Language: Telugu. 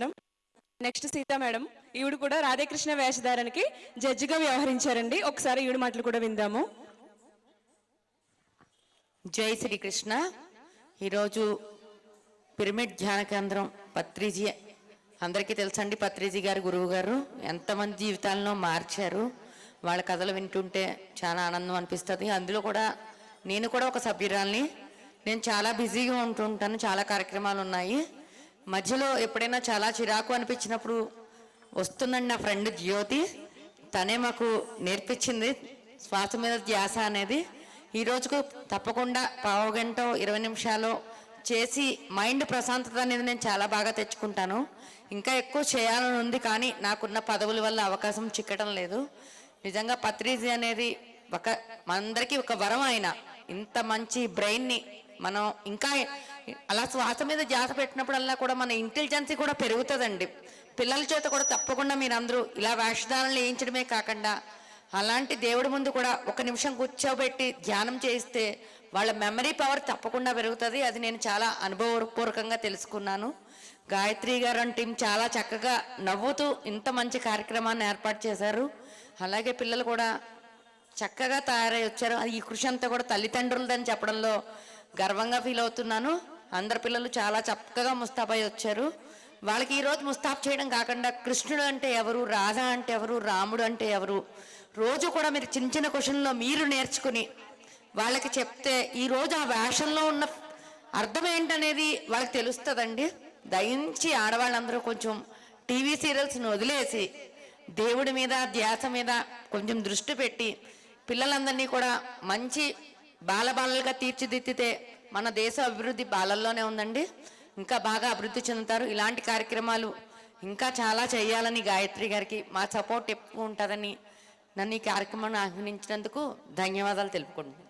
మేడం. Next Sita madam. ఈవిడ కూడా రాధాకృష్ణ వేషధారానికి జడ్జిగా వ్యవహరించారండి. ఒకసారి ఈవిడ మాటలు కూడా విందాము. జై శ్రీకృష్ణ. ఈరోజు పిరమిడ్ ధ్యాన కేంద్రం పత్రిజీ. అందరికీ తెలుసండి పత్రిజీ గారు గురువు గారు. ఎంతమంది జీవితాలను మార్చారు. వాళ్ళ కథలు వింటుంటే చాలా ఆనందం అనిపిస్తుంది. అందులో కూడా నేను కూడా ఒక సభ్యురాల్ని. నేను చాలా బిజీగా ఉంటుంటాను. చాలా కార్యక్రమాలు ఉన్నాయి. మధ్యలో ఎప్పుడైనా చాలా చిరాకు అనిపించినప్పుడు వస్తుందండి నా ఫ్రెండ్ జ్యోతి. తనే మాకు నేర్పించింది శ్వాస మీద ధ్యాస అనేది. ఈ రోజుకు తప్పకుండా పావు గంట ఇరవై నిమిషాలు చేసి మైండ్ ప్రశాంతత అనేది నేను చాలా బాగా తెచ్చుకుంటాను. ఇంకా ఎక్కువ చేయాలని ఉంది కానీ నాకున్న పదవుల వల్ల అవకాశం చిక్కడం లేదు. నిజంగా పత్రిజీ అనేది ఒక మనందరికీ ఒక వరం ఆయన ఇంత మంచి బ్రెయిన్ని మనం ఇంకా అలా శ్వాస మీద జాస పెట్టినప్పుడల్లా కూడా మన ఇంటెలిజెన్సీ కూడా పెరుగుతుందండి. పిల్లల చేత కూడా తప్పకుండా మీరందరూ ఇలా వేషధారణలు వేయించడమే కాకుండా అలాంటి దేవుడి ముందు కూడా ఒక నిమిషం కూర్చోబెట్టి ధ్యానం చేస్తే వాళ్ళ మెమరీ పవర్ తప్పకుండా పెరుగుతుంది. అది నేను చాలా అనుభవపూర్వకంగా తెలుసుకున్నాను. గాయత్రి గారు అండ్ టీం చాలా చక్కగా నవ్వుతూ ఇంత మంచి కార్యక్రమాన్ని ఏర్పాటు చేశారు. అలాగే పిల్లలు కూడా చక్కగా తయారై వచ్చారు. ఈ కృషి అంతా కూడా తల్లిదండ్రులదని చెప్పడంలో గర్వంగా ఫీల్ అవుతున్నాను. అందరు పిల్లలు చాలా చక్కగా ముస్తాబై వచ్చారు. వాళ్ళకి ఈరోజు ముస్తాబ్ చేయడం కాకుండా కృష్ణుడు అంటే ఎవరు రాధ అంటే ఎవరు రాముడు అంటే ఎవరు రోజు కూడా మీరు చిన్న చిన్న క్వశ్చన్లో మీరు నేర్చుకుని వాళ్ళకి చెప్తే ఈరోజు ఆ వేషంలో ఉన్న అర్థం ఏంటనేది వాళ్ళకి తెలుస్తుందండి. దయించి ఆడవాళ్ళందరూ కొంచెం టీవీ సీరియల్స్ని వదిలేసి దేవుడి మీద ధ్యాస మీద కొంచెం దృష్టి పెట్టి పిల్లలందరినీ కూడా మంచి బాలబాలలుగా తీర్చిదిద్దితే మన దేశ అభివృద్ధి బాలల్లోనే ఉందండి. ఇంకా బాగా అభివృద్ధి చెందుతారు. ఇలాంటి కార్యక్రమాలు ఇంకా చాలా చేయాలని గాయత్రి గారికి మా సపోర్ట్ ఎక్కువ ఉంటుందని నన్ను ఈ కార్యక్రమాన్ని ఆహ్వానించినందుకు ధన్యవాదాలు తెలుపుకుంటున్నాను.